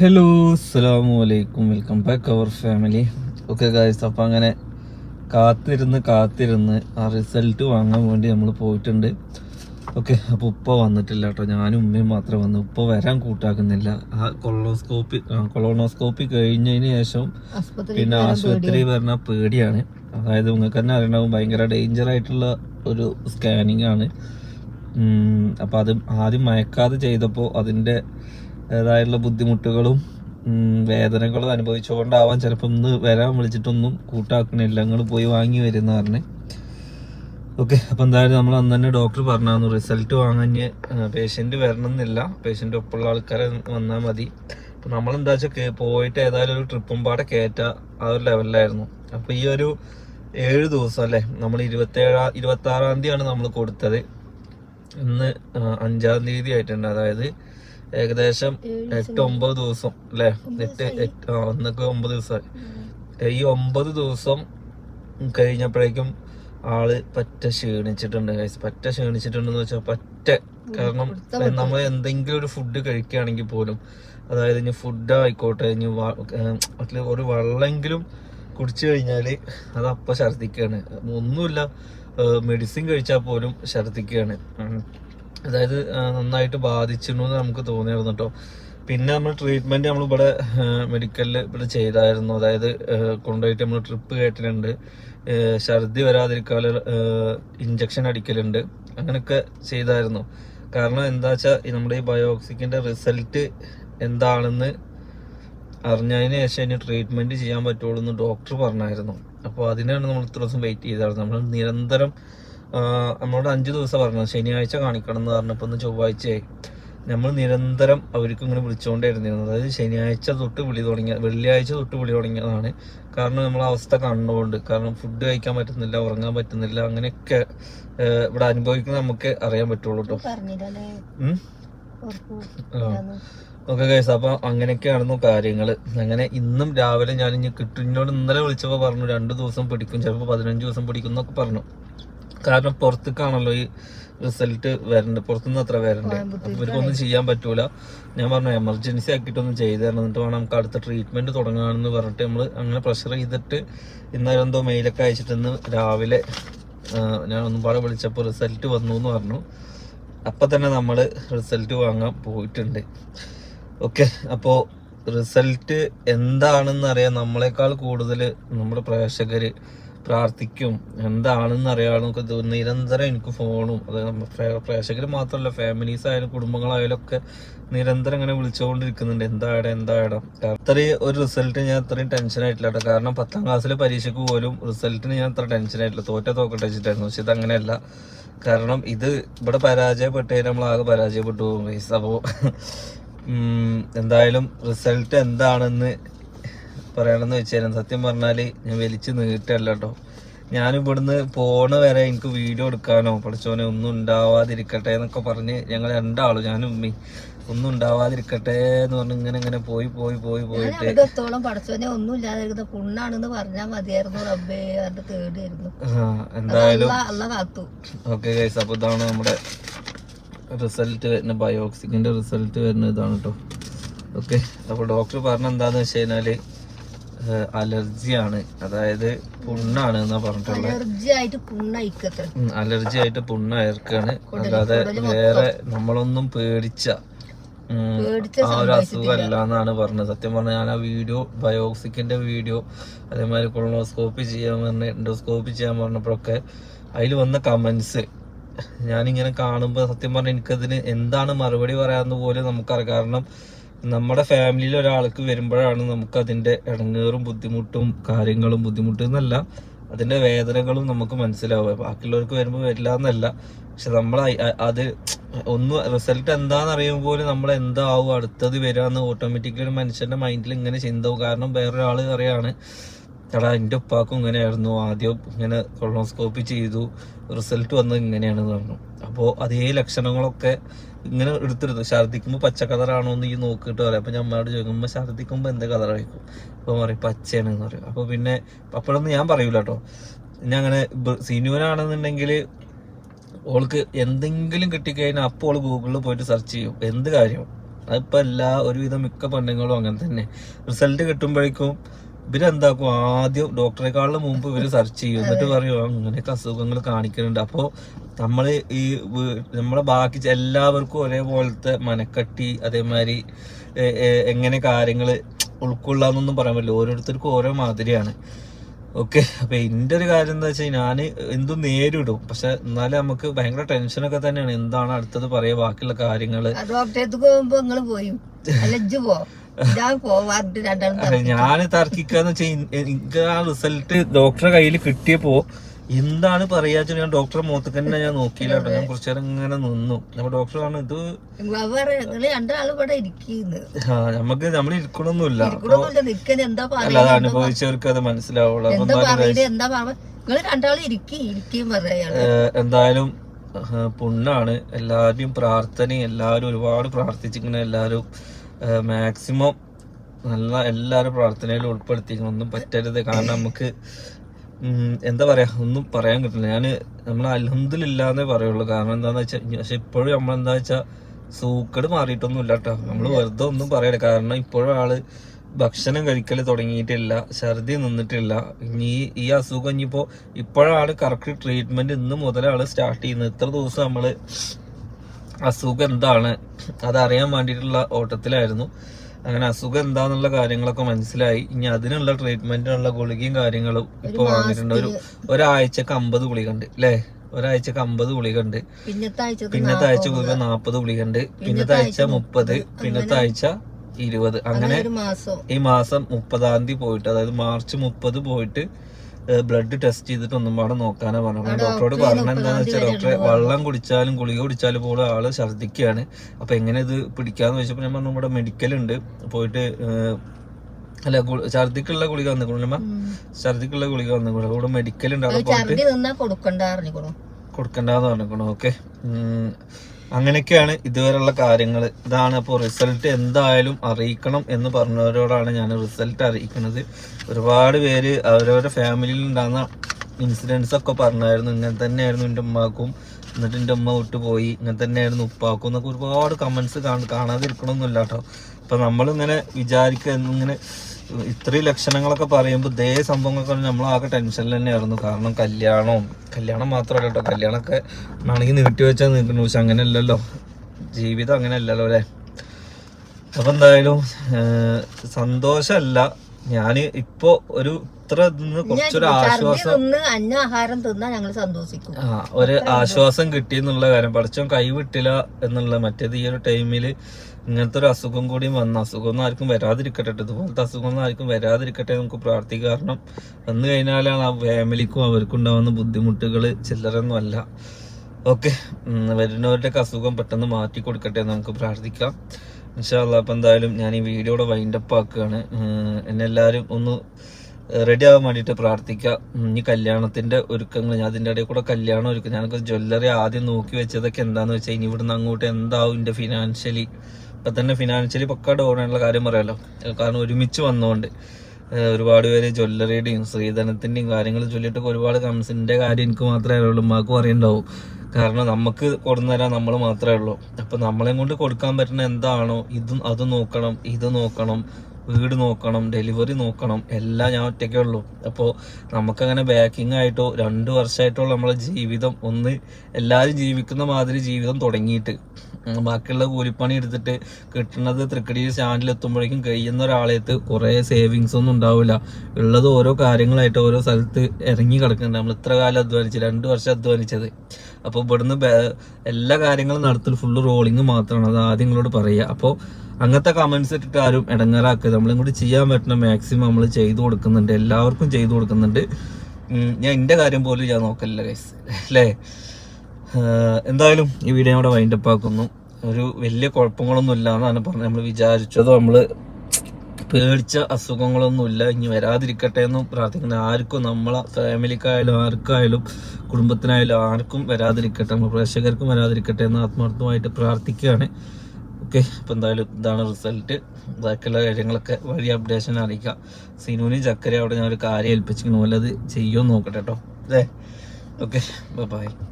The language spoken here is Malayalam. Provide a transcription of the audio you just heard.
ഹലോ അസ്സലാമു അലൈക്കും. Welcome back our family okay guys അപ്പം അങ്ങനെ കാത്തിരുന്ന് കാത്തിരുന്ന് ആ റിസൾട്ട് വാങ്ങാൻ വേണ്ടി നമ്മൾ പോയിട്ടുണ്ട്. ഓക്കെ അപ്പോൾ ഉപ്പ വന്നിട്ടില്ല കേട്ടോ ഞാനും ഉമ്മയും മാത്രമേ വന്നു. ഉപ്പ വരാൻ കൂട്ടാക്കുന്നില്ല. ആ കൊളോസ്കോപ്പി കൊളോണോസ്കോപ്പി കഴിഞ്ഞതിന് ശേഷം പിന്നെ ആശുപത്രി വരണ പേടിയാണ്. അതായത് നിങ്ങൾക്ക് തന്നെ അറിയണ്ടാവും ഭയങ്കര ഡേഞ്ചർ ആയിട്ടുള്ള ഒരു സ്കാനിങ് ആണ്. അപ്പം അത് ആദ്യം മയക്കാതെ ചെയ്തപ്പോൾ അതിന്റെ ഏതായുള്ള ബുദ്ധിമുട്ടുകളും വേദനകളും അനുഭവിച്ചുകൊണ്ടാവാൻ ചിലപ്പോൾ ഇന്ന് വരാൻ വിളിച്ചിട്ടൊന്നും കൂട്ടാക്കണില്ല. നിങ്ങൾ പോയി വാങ്ങി വരുന്ന പറഞ്ഞ്. ഓക്കെ അപ്പം എന്തായാലും നമ്മൾ അന്ന് തന്നെ ഡോക്ടർ പറഞ്ഞു റിസൾട്ട് വാങ്ങാൻ പേഷ്യന്റ് വരണമെന്നില്ല. പേഷ്യന്റ് ഒപ്പമുള്ള ആൾക്കാരെ വന്നാൽ മതി. അപ്പം നമ്മളെന്താ വെച്ചാൽ പോയിട്ട് ഏതായാലും ഒരു ട്രിപ്പും പാടെ കയറ്റ ആ ഒരു ലെവലിലായിരുന്നു. അപ്പോൾ ഈ ഒരു ഏഴ് ദിവസം അല്ലേ നമ്മൾ ഇരുപത്തേഴാ ഇരുപത്താറാം തീയതിയാണ് നമ്മൾ കൊടുത്തത്. ഇന്ന് അഞ്ചാം തീയതി ആയിട്ടുണ്ട്. അതായത് ഏകദേശം എട്ട് ഒമ്പത് ദിവസം അല്ലേ? എട്ട് എട്ട് ഒന്നൊക്കെ ഒമ്പത് ദിവസമായി. ഈ ഒമ്പത് ദിവസം കഴിഞ്ഞപ്പോഴേക്കും ആൾ പറ്റ ക്ഷീണിച്ചിട്ടുണ്ട് guys. പറ്റ ക്ഷീണിച്ചിട്ടുണ്ടെന്ന് വെച്ചാൽ പറ്റ. കാരണം നമ്മൾ എന്തെങ്കിലും ഒരു ഫുഡ് കഴിക്കുകയാണെങ്കിൽ പോലും അതായത് ഇനി ഫുഡ് ആയിക്കോട്ടെ ഇനി അല്ലെ ഒരു വെള്ളമെങ്കിലും കുടിച്ചു കഴിഞ്ഞാൽ അത് അപ്പൊ ഛർദ്ദിക്കുകയാണ് ഒന്നുമില്ല മെഡിസിൻ കഴിച്ചാൽ പോലും ഛർദിക്കുകയാണ് ഉം. അതായത് നന്നായിട്ട് ബാധിച്ചിരുന്നു എന്ന് നമുക്ക് തോന്നിയായിരുന്നു കേട്ടോ പിന്നെ നമ്മൾ ട്രീറ്റ്മെന്റ് നമ്മൾ ഇവിടെ മെഡിക്കലിൽ ഇവിടെ ചെയ്തായിരുന്നു. അതായത് കൊണ്ടുപോയിട്ട് നമ്മൾ ട്രിപ്പ് ആ, ഛർദി വരാതിരിക്കാൻ ഇഞ്ചക്ഷൻ അടിക്കലുണ്ട്. അങ്ങനെയൊക്കെ ചെയ്തായിരുന്നു. കാരണം എന്താ വെച്ചാൽ നമ്മുടെ ഈ ബയോക്സിക്കിന്റെ റിസൾട്ട് എന്താണെന്ന് അറിഞ്ഞതിന് ശേഷം ഇനി ട്രീറ്റ്മെന്റ് ചെയ്യാൻ പറ്റുള്ളൂ എന്ന് ഡോക്ടർ പറഞ്ഞായിരുന്നു. അപ്പോൾ അതിനാണ് നമ്മൾ ഇത്ര ദിവസം വെയിറ്റ് ചെയ്തായിരുന്നു നമ്മൾ നിരന്തരം നമ്മളോട് അഞ്ച് ദിവസം പറഞ്ഞു ശനിയാഴ്ച കാണിക്കണം എന്ന് പറഞ്ഞപ്പോൾ ഒന്ന് ചൊവ്വാഴ്ചയായി. നമ്മൾ നിരന്തരം അവർക്ക് ഇങ്ങനെ വിളിച്ചുകൊണ്ടേയിരുന്നിരുന്നു അതായത് ശനിയാഴ്ച തൊട്ട് വിളി തുടങ്ങിയ വെള്ളിയാഴ്ച തൊട്ട് വിളി തുടങ്ങിയതാണ്. കാരണം നമ്മളെ അവസ്ഥ കണ്ടുകൊണ്ട് കാരണം ഫുഡ് കഴിക്കാൻ പറ്റുന്നില്ല ഉറങ്ങാൻ പറ്റുന്നില്ല അങ്ങനെയൊക്കെ ഇവിടെ അനുഭവിക്കുന്ന നമുക്ക് അറിയാൻ പറ്റുള്ളൂ കേട്ടോ. ഓക്കെ ഗൈസ് അപ്പൊ അങ്ങനെയൊക്കെയായിരുന്നു കാര്യങ്ങൾ. അങ്ങനെ ഇന്നും രാവിലെ ഞാൻ ഇനി കിട്ടുന്നോട് ഇന്നലെ വിളിച്ചപ്പോൾ പറഞ്ഞു രണ്ടു ദിവസം പിടിക്കും ചിലപ്പോ പതിനഞ്ച് ദിവസം പിടിക്കും എന്നൊക്കെ പറഞ്ഞു. കാരണം പുറത്തേക്കാണല്ലോ ഈ റിസൾട്ട് വരണ്ട് പുറത്തുനിന്ന് അത്ര വരണ്ട് അപ്പൊ ഇവർക്കൊന്നും ചെയ്യാൻ പറ്റൂല. ഞാൻ പറഞ്ഞു എമർജൻസി ആക്കിയിട്ടൊന്നും ചെയ്തു തരണം. എന്നിട്ട് വേണം നമുക്ക് അടുത്ത ട്രീറ്റ്മെന്റ് തുടങ്ങാണെന്ന് പറഞ്ഞിട്ട് നമ്മൾ അങ്ങനെ പ്രഷർ ചെയ്തിട്ട് ഇന്നലെ എന്തോ മെയിലൊക്കെ അയച്ചിട്ട് രാവിലെ ഞാൻ ഒന്നും പാടെ വിളിച്ചപ്പോൾ റിസൾട്ട് വന്നു എന്ന് പറഞ്ഞു. അപ്പൊ തന്നെ നമ്മൾ റിസൾട്ട് വാങ്ങാൻ പോയിട്ടുണ്ട്. ഓക്കെ അപ്പോൾ റിസൾട്ട് എന്താണെന്ന് അറിയാൻ നമ്മളെക്കാൾ കൂടുതൽ നമ്മുടെ പ്രേക്ഷകര് പ്രാർത്ഥിക്കും. എന്താണെന്ന് അറിയാനൊക്കെ നിരന്തരം എനിക്ക് ഫോണും അത് പ്രേക്ഷകർ മാത്രമല്ല ഫാമിലീസ് ആയാലും കുടുംബങ്ങളായാലും ഒക്കെ നിരന്തരം ഇങ്ങനെ വിളിച്ചുകൊണ്ടിരിക്കുന്നുണ്ട്. എന്താടാ എന്താടാ അത്രയും ഒരു റിസൾട്ട് ഞാൻ അത്രയും ടെൻഷൻ ആയിട്ടില്ല കേട്ടോ. കാരണം പത്താം ക്ലാസ്സിലെ പരീക്ഷയ്ക്ക് പോലും റിസൾട്ടിന് ഞാൻ അത്ര ടെൻഷൻ ആയിട്ടില്ല. തോറ്റ തോക്കട്ടെ വെച്ചിട്ടായിരുന്നു പക്ഷെ അങ്ങനെയല്ല. കാരണം ഇത് ഇവിടെ പരാജയപ്പെട്ട് കഴിഞ്ഞാൽ നമ്മൾ ആകെ പരാജയപ്പെട്ടു പോകും. അപ്പോൾ എന്തായാലും റിസൾട്ട് എന്താണെന്ന് പറയണമെന്ന് വെച്ചാൽ സത്യം പറഞ്ഞാൽ ഞാൻ വലിച്ചു നീട്ടല്ല കേട്ടോ ഞാൻ ഇവിടുന്ന് പോണ വരെ എനിക്ക് വീഡിയോ എടുക്കാനോ പഠിച്ചോനെ ഒന്നും ഉണ്ടാവാതിരിക്കട്ടെ എന്നൊക്കെ പറഞ്ഞ് ഞങ്ങൾ രണ്ടാളും ഞാനും ഉമ്മി ഒന്നും ഉണ്ടാവാതിരിക്കട്ടെ എന്ന് പറഞ്ഞ് ഇങ്ങനെ ഇങ്ങനെ പോയി പോയി പോയി പോയിട്ട് അവിടെ എത്തോളം പഠിച്ചോനെ ഒന്നും ഇല്ലാതിരിക്കുന്ന കുണ്ണാണെന്ന് പറഞ്ഞാൽ മതിയായിരുന്നു റബ്ബേ അത് തേടിയായിരുന്നു. ആ, എന്തായാലും ഓക്കെ ഗൈസ് അപ്പോൾ ഇതാണ് നമ്മുടെ റിസൾട്ട് വരുന്ന ബയോക്സിക്കിന്റെ റിസൾട്ട് വരുന്ന ഇതാണ് കേട്ടോ ഓക്കെ അപ്പോൾ ഡോക്ടർ പറഞ്ഞ എന്താന്ന് വെച്ച് കഴിഞ്ഞാൽ അലർജിയാണ്. അതായത് പുണ്ണാണ് എന്നാ പറഞ്ഞിട്ടുള്ളത് അലർജി ആയിട്ട് പുണ്ണയർക്കാണ് അല്ലാതെ വേറെ നമ്മളൊന്നും പേടിച്ച ആ ഒരു അസുഖമല്ല എന്നാണ് പറഞ്ഞത്. സത്യം പറഞ്ഞാൽ ഞാൻ ആ വീഡിയോ ബയോക്സിക്കിന്റെ വീഡിയോ അതേമാതിരി കൊളോസ്കോപ്പി ചെയ്യാൻ പറഞ്ഞ എൻഡോസ്കോപ്പി ചെയ്യാൻ പറഞ്ഞപ്പോഴൊക്കെ അതിൽ വന്ന കമന്റ്സ്. ഞാനിങ്ങനെ കാണുമ്പോൾ സത്യം പറഞ്ഞാൽ എനിക്കതിന് എന്താണ് മറുപടി പറയാന്ന് പോലും നമുക്കറിയാം. കാരണം നമ്മുടെ ഫാമിലിയിൽ ഒരാൾക്ക് വരുമ്പോഴാണ് നമുക്ക് അതിന്റെ ഇടങ്ങേറും ബുദ്ധിമുട്ടും കാര്യങ്ങളും ബുദ്ധിമുട്ടും എന്നല്ല അതിന്റെ വേദനകളും നമുക്ക് മനസ്സിലാവുക. ബാക്കിയുള്ളവർക്ക് വരുമ്പോൾ വരില്ല എന്നല്ല. പക്ഷെ നമ്മൾ അത് ഒന്ന് റിസൾട്ട് എന്താന്ന് അറിയുമ്പോൾ നമ്മൾ എന്താവും അടുത്തത് വരാന്ന് ഓട്ടോമാറ്റിക്കലി മനുഷ്യന്റെ മൈൻഡിൽ ഇങ്ങനെ ചിന്തവും. കാരണം വേറൊരാൾ പറയാണ് എടാ എന്റെ ഉപ്പാക്കും ഇങ്ങനെയായിരുന്നു. ആദ്യം ഇങ്ങനെ കൊളോസ്കോപ്പി ചെയ്തു. റിസൾട്ട് വന്നത് ഇങ്ങനെയാണെന്ന് പറഞ്ഞു. അപ്പോൾ അതേ ലക്ഷണങ്ങളൊക്കെ ഇങ്ങനെ എടുത്തിരുന്നു. ഛർദ്ദിക്കുമ്പോൾ പച്ച കളറാണോ എന്ന് ഈ നോക്കിയിട്ട് പറയാം. അപ്പൊ ഞമ്മളോട് ചോദിക്കുമ്പോൾ ഛർദ്ദിക്കുമ്പോൾ എന്ത് കളറായിരിക്കും? അപ്പോൾ അപ്പൊ പറയും പച്ചയാണെന്ന് പറയും. അപ്പോൾ പിന്നെ അപ്പോഴൊന്നും ഞാൻ പറയൂല കേട്ടോ. ഞാൻ അങ്ങനെ സിനുവിനാണെന്നുണ്ടെങ്കിൽ ഓൾക്ക് എന്തെങ്കിലും കിട്ടിക്കഴിഞ്ഞാൽ അപ്പോൾ ഓൾ ഗൂഗിളിൽ പോയിട്ട് സെർച്ച് ചെയ്യും. എന്ത് കാര്യം അതിപ്പോൾ എല്ലാ ഒരുവിധം മിക്ക പെണ്ണുങ്ങളും അങ്ങനെ തന്നെ. റിസൾട്ട് കിട്ടുമ്പോഴേക്കും ഇവരെന്താക്കും ആദ്യം ഡോക്ടറെക്കാളും മുമ്പ് ഇവർ സെർച്ച് ചെയ്യും. എന്നിട്ട് പറയും അങ്ങനെയൊക്കെ അസുഖങ്ങൾ കാണിക്കുന്നുണ്ട് അപ്പോ നമ്മൾ ഈ നമ്മളെ ബാക്കി എല്ലാവർക്കും ഒരേപോലത്തെ മനക്കട്ടി അതേമാതിരി എങ്ങനെ കാര്യങ്ങൾ ഉൾക്കൊള്ളാന്നൊന്നും പറയാൻ പറ്റില്ല. ഓരോരുത്തർക്കും ഓരോ മാതിരിയാണ്. ഓക്കെ അപ്പൊ എന്റെ ഒരു കാര്യം എന്താ വെച്ചാൽ ഞാൻ എന്തും നേരിടും. പക്ഷെ എന്നാലും നമുക്ക് ഭയങ്കര ടെൻഷനൊക്കെ തന്നെയാണ്. എന്താണ് അടുത്തത് പറയാ ബാക്കിയുള്ള കാര്യങ്ങൾ. ഞാൻ തർക്കിക്കാന്ന് വെച്ചാൽ എനിക്ക് ആ റിസൾട്ട് ഡോക്ടറെ കയ്യിൽ കിട്ടിയപ്പോ എന്താണ് പറയാ ഞാൻ ഡോക്ടറെ മുഖത്തേക്ക് തന്നെ ഞാൻ നോക്കിയില്ല കേട്ടോ. ഞാൻ കുറച്ചു നേരം ഇങ്ങനെ നിന്നു. അപ്പൊ ഡോക്ടർ പറഞ്ഞു ഇത് ആ, നമുക്ക് നമ്മൾ ഇരിക്കണമൊന്നുമില്ല അല്ല അത് അനുഭവിച്ചവർക്ക് അത് മനസ്സിലാവുള്ളൂ. എന്താ എന്തായാലും പുണ്ണാണ്. എല്ലാവരുടെയും പ്രാർത്ഥനയും എല്ലാവരും ഒരുപാട് പ്രാർത്ഥിച്ചിങ്ങനെ എല്ലാവരും മാക്സിമം നല്ല എല്ലാവരും പ്രാർത്ഥനയിൽ ഉൾപ്പെടുത്തിക്കണം ഒന്നും പറ്റരുത്. കാരണം നമുക്ക് എന്താ പറയാ ഒന്നും പറയാൻ കിട്ടില്ല ഞാൻ നമ്മൾ അലഹദില്ലാന്നേ പറയുള്ളൂ. കാരണം എന്താന്ന് വെച്ചാൽ പക്ഷെ ഇപ്പോഴും നമ്മളെന്താ വെച്ചാൽ സൂക്കട് മാറിയിട്ടൊന്നും ഇല്ല കേട്ടോ നമ്മൾ വെറുതെ ഒന്നും പറയല കാരണം ഇപ്പോഴും ആൾ ഭക്ഷണം കഴിക്കൽ തുടങ്ങിയിട്ടില്ല. ഛർദി നിന്നിട്ടില്ല. ഇനി ഈ- ഈ അസുഖം ഇനിയിപ്പോ ഇപ്പോഴാണ് കറക്റ്റ് ട്രീറ്റ്മെന്റ് ഇന്ന് മുതലാണ് സ്റ്റാർട്ട് ചെയ്യുന്നത്. ഇത്ര ദിവസം നമ്മൾ അസുഖം എന്താണ്? അതറിയാൻ വേണ്ടിയിട്ടുള്ള ഓട്ടത്തിലായിരുന്നു. അങ്ങനെ അസുഖം എന്താന്നുള്ള കാര്യങ്ങളൊക്കെ മനസ്സിലായി. ഇനി അതിനുള്ള ട്രീറ്റ്മെന്റിനുള്ള ഗുളികയും കാര്യങ്ങളും ഇപ്പൊ വന്നിട്ടുണ്ട്. ഒരു ഒരാഴ്ചക്ക് അമ്പത് ഗുളിക ഉണ്ട് അല്ലേ ഒരാഴ്ചക്ക് അമ്പത് ഗുളിക ഉണ്ട് പിന്നത്തെ ആഴ്ച ഗുളിക നാപ്പത് ഗുളികണ്ട് പിന്നത്തെ ആഴ്ച മുപ്പത് പിന്നത്തെ ആഴ്ച ഇരുപത്. അങ്ങനെ ഈ മാസം മുപ്പതാം തീയതി പോയിട്ട് അതായത് മാർച്ച് മുപ്പത് പോയിട്ട് ബ്ലഡ് ടെസ്റ്റ് ചെയ്തിട്ട് ഒന്നും പാടെ നോക്കാനാ പറഞ്ഞു ഡോക്ടറോട് പറഞ്ഞ എന്താന്ന് വെച്ചാൽ ഡോക്ടറെ വെള്ളം കുടിച്ചാലും ഗുളിക കുടിച്ചാലും പോലും ആൾ ഛർദിക്കുകയാണ് അപ്പൊ എങ്ങനെ ഇത് പിടിക്കാന്ന് വെച്ചപ്പോ ഞാൻ പറഞ്ഞു ഇവിടെ മെഡിക്കൽ ഉണ്ട് പോയിട്ട് അല്ല ഛർദിക്കുള്ള ഗുളിക വന്നിക്കണല്ലോ ഛർദിക്കുള്ള ഗുളിക വന്നിക്കണോ. ഇവിടെ മെഡിക്കൽ ഉണ്ട് അവിടെ പോയിട്ട് കൊടുക്കണ്ടെന്ന് പറഞ്ഞിരിക്കണു ഓക്കെ. അങ്ങനെയൊക്കെയാണ് ഇതുവരെയുള്ള കാര്യങ്ങൾ ഇതാണ് അപ്പോൾ റിസൾട്ട് എന്തായാലും അറിയിക്കണം എന്ന് പറഞ്ഞവരോടാണ് ഞാൻ റിസൾട്ട് അറിയിക്കുന്നത്. ഒരുപാട് പേര് അവരവരുടെ ഫാമിലിയിൽ ഉണ്ടാകുന്ന ഇൻസിഡൻസ് ഒക്കെ പറഞ്ഞായിരുന്നു. ഇങ്ങനെ തന്നെയായിരുന്നു എന്റെ ഉമ്മാക്കും എന്നിട്ട് എന്റെ ഉമ്മ വിട്ടുപോയി. ഇങ്ങനെ തന്നെയായിരുന്നു ഉപ്പാക്കും എന്നൊക്കെ ഒരുപാട് കമൻസ് കാണാതിരിക്കണമെന്നില്ല കേട്ടോ അപ്പൊ നമ്മളിങ്ങനെ വിചാരിക്കുക ഇങ്ങനെ ഇത്രയും ലക്ഷണങ്ങളൊക്കെ പറയുമ്പോൾ ദേ സംഭവങ്ങളൊക്കെ നമ്മൾ ആകെ ടെൻഷനിൽ തന്നെയായിരുന്നു. കാരണം കല്യാണവും കല്യാണം മാത്രമല്ല കേട്ടോ. കല്യാണമൊക്കെ ആണെങ്കിൽ നീട്ടി വെച്ചാൽ നിൽക്കുന്നു. പക്ഷെ അങ്ങനെയല്ലല്ലോ. ജീവിതം അങ്ങനെയല്ലല്ലോ അല്ലേ? അപ്പം എന്തായാലും സന്തോഷമല്ല. ഞാൻ ഇപ്പോ ഒരു ഇത്ര കുറച്ചൊരു ആശ്വാസം ഞങ്ങൾ സന്തോഷിക്കും. ആ ഒരു ആശ്വാസം കിട്ടി എന്നുള്ള കാര്യം. പഠിച്ചോ കൈവിട്ടില്ല എന്നുള്ള മറ്റേത് ഈ ഒരു ടൈമിൽ ഇങ്ങനത്തെ ഒരു അസുഖം കൂടി വന്ന അസുഖം ഒന്നും ആർക്കും വരാതിരിക്കട്ടെ ട്ടോ. ഇതുപോലത്തെ അസുഖം ഒന്നും ആർക്കും വരാതിരിക്കട്ടെ നമുക്ക് പ്രാർത്ഥിക്കാം കാരണം വന്നു കഴിഞ്ഞാലാണ് ആ ഫാമിലിക്കും അവർക്കും ഉണ്ടാവുന്ന ബുദ്ധിമുട്ടുകൾ ചില്ലറൊന്നും അല്ല. ഓക്കെ വരുന്നവരുടെയൊക്കെ അസുഖം പെട്ടെന്ന് മാറ്റി കൊടുക്കട്ടെ നമുക്ക് പ്രാർത്ഥിക്കാം. ഇൻഷാല്ല അപ്പം എന്തായാലും ഞാൻ ഈ വീഡിയോയുടെ വൈൻഡപ്പ് ആക്കുകയാണ്. എന്നെ എല്ലാവരും ഒന്ന് റെഡി ആവാൻ വേണ്ടിയിട്ട് പ്രാർത്ഥിക്കുക ഇനി കല്യാണത്തിന്റെ ഒരുക്കങ്ങൾ ഞാൻ അതിന്റെ ഇടയിൽ കൂടെ കല്യാണം ഒരുക്കും. ഞാനൊക്കെ ജ്വല്ലറി ആദ്യം നോക്കി വെച്ചതൊക്കെ എന്താണെന്ന് വെച്ചാൽ ഇനി ഇവിടുന്ന് അങ്ങോട്ട് എന്താവും എന്റെ ഫിനാൻഷ്യലി ഇപ്പം തന്നെ ഫിനാൻഷ്യലി പക്ക പോകണമെന്നുള്ള കാര്യം പറയാലോ. കാരണം ഒരുമിച്ച് വന്നുകൊണ്ട് ഒരുപാട് പേര് ജ്വല്ലറിയുടെയും ശ്രീധനത്തിന്റെയും കാര്യങ്ങൾ ചൊല്ലിയിട്ടൊക്കെ ഒരുപാട് കംസിന്റെ കാര്യം എനിക്ക് മാത്രമേ അറിയുള്ളൂ ഉമ്മാക്കും അറിയണ്ടാവും. കാരണം നമുക്ക് കൊടുന്നു തരാൻ നമ്മൾ മാത്രമേ ഉള്ളൂ. അപ്പൊ നമ്മളെ കൊണ്ട് കൊടുക്കാൻ പറ്റുന്ന എന്താണോ ഇതും അത് നോക്കണം ഇത് നോക്കണം വീട് നോക്കണം ഡെലിവറി നോക്കണം എല്ലാം ഞാൻ ഒറ്റയ്ക്കേ ഉള്ളൂ അപ്പോൾ നമുക്കങ്ങനെ ബാക്കിംഗ് ആയിട്ടോ രണ്ട് വർഷമായിട്ടോ നമ്മളെ ജീവിതം ഒന്ന് എല്ലാവരും ജീവിക്കുന്ന മാതിരി ജീവിതം തുടങ്ങിയിട്ട്. ബാക്കിയുള്ള കൂലിപ്പണി എടുത്തിട്ട് കിട്ടുന്നത് തൃക്കടി സ്റ്റാൻഡിൽ എത്തുമ്പോഴേക്കും കഴിയുന്ന ഒരാളെത്ത് കുറേ സേവിങ്സ് ഒന്നും ഉണ്ടാവില്ല. ഉള്ളത് ഓരോ കാര്യങ്ങളായിട്ട് ഓരോ സ്ഥലത്ത് ഇറങ്ങി കിടക്കുന്നുണ്ട്. നമ്മൾ ഇത്ര കാലം അധ്വാനിച്ച് രണ്ട് വർഷം അധ്വാനിച്ചത്. അപ്പോൾ ഇവിടുന്ന് എല്ലാ കാര്യങ്ങളും നടത്തൽ ഫുള്ള് റോളിങ് മാത്രമാണ്. അത് ആദ്യം നിങ്ങളോട് പറയുക അപ്പോൾ അങ്ങനത്തെ കമന്റ്സ് ഇട്ടിട്ട് ആരും ഇടങ്ങാറാക്കുക നമ്മളും കൂടി ചെയ്യാൻ പറ്റുന്ന മാക്സിമം നമ്മൾ ചെയ്തു കൊടുക്കുന്നുണ്ട്. എല്ലാവർക്കും ചെയ്തു കൊടുക്കുന്നുണ്ട്. ഞാൻ എന്റെ കാര്യം പോലും ഞാൻ നോക്കലില്ല ഗൈസ് അല്ലേ? എന്തായാലും ഈ വീഡിയോ അവിടെ വൈൻഡപ്പ് ആക്കുന്നു. ഒരു വലിയ കുഴപ്പങ്ങളൊന്നും ഇല്ല എന്നാണ് പറഞ്ഞത്. നമ്മൾ വിചാരിച്ചതോ നമ്മൾ പേടിച്ച അസുഖങ്ങളൊന്നുമില്ല ഇനി വരാതിരിക്കട്ടെ എന്നും പ്രാർത്ഥിക്കുന്നു. ആർക്കും നമ്മളെ ഫാമിലിക്കായാലും ആർക്കായാലും കുടുംബത്തിനായാലും ആർക്കും വരാതിരിക്കട്ടെ. നമ്മൾ പ്രേക്ഷകർക്കും വരാതിരിക്കട്ടെ എന്ന് ആത്മാർത്ഥമായിട്ട് പ്രാർത്ഥിക്കുകയാണ്. ഓക്കെ അപ്പം എന്തായാലും ഇതാണ് റിസൾട്ട്. ബാക്കിയുള്ള കാര്യങ്ങളൊക്കെ വഴി അപ്ഡേഷൻ അറിയിക്കാം. സിനുവിനും ചക്കര അവിടെ ഞാൻ ഒരു കാര്യം ഏൽപ്പിച്ചിരിക്കുന്നു. പോലെ അത് ചെയ്യുമോ നോക്കട്ടെ കേട്ടോ അല്ലേ? ഓക്കെ. ബൈ.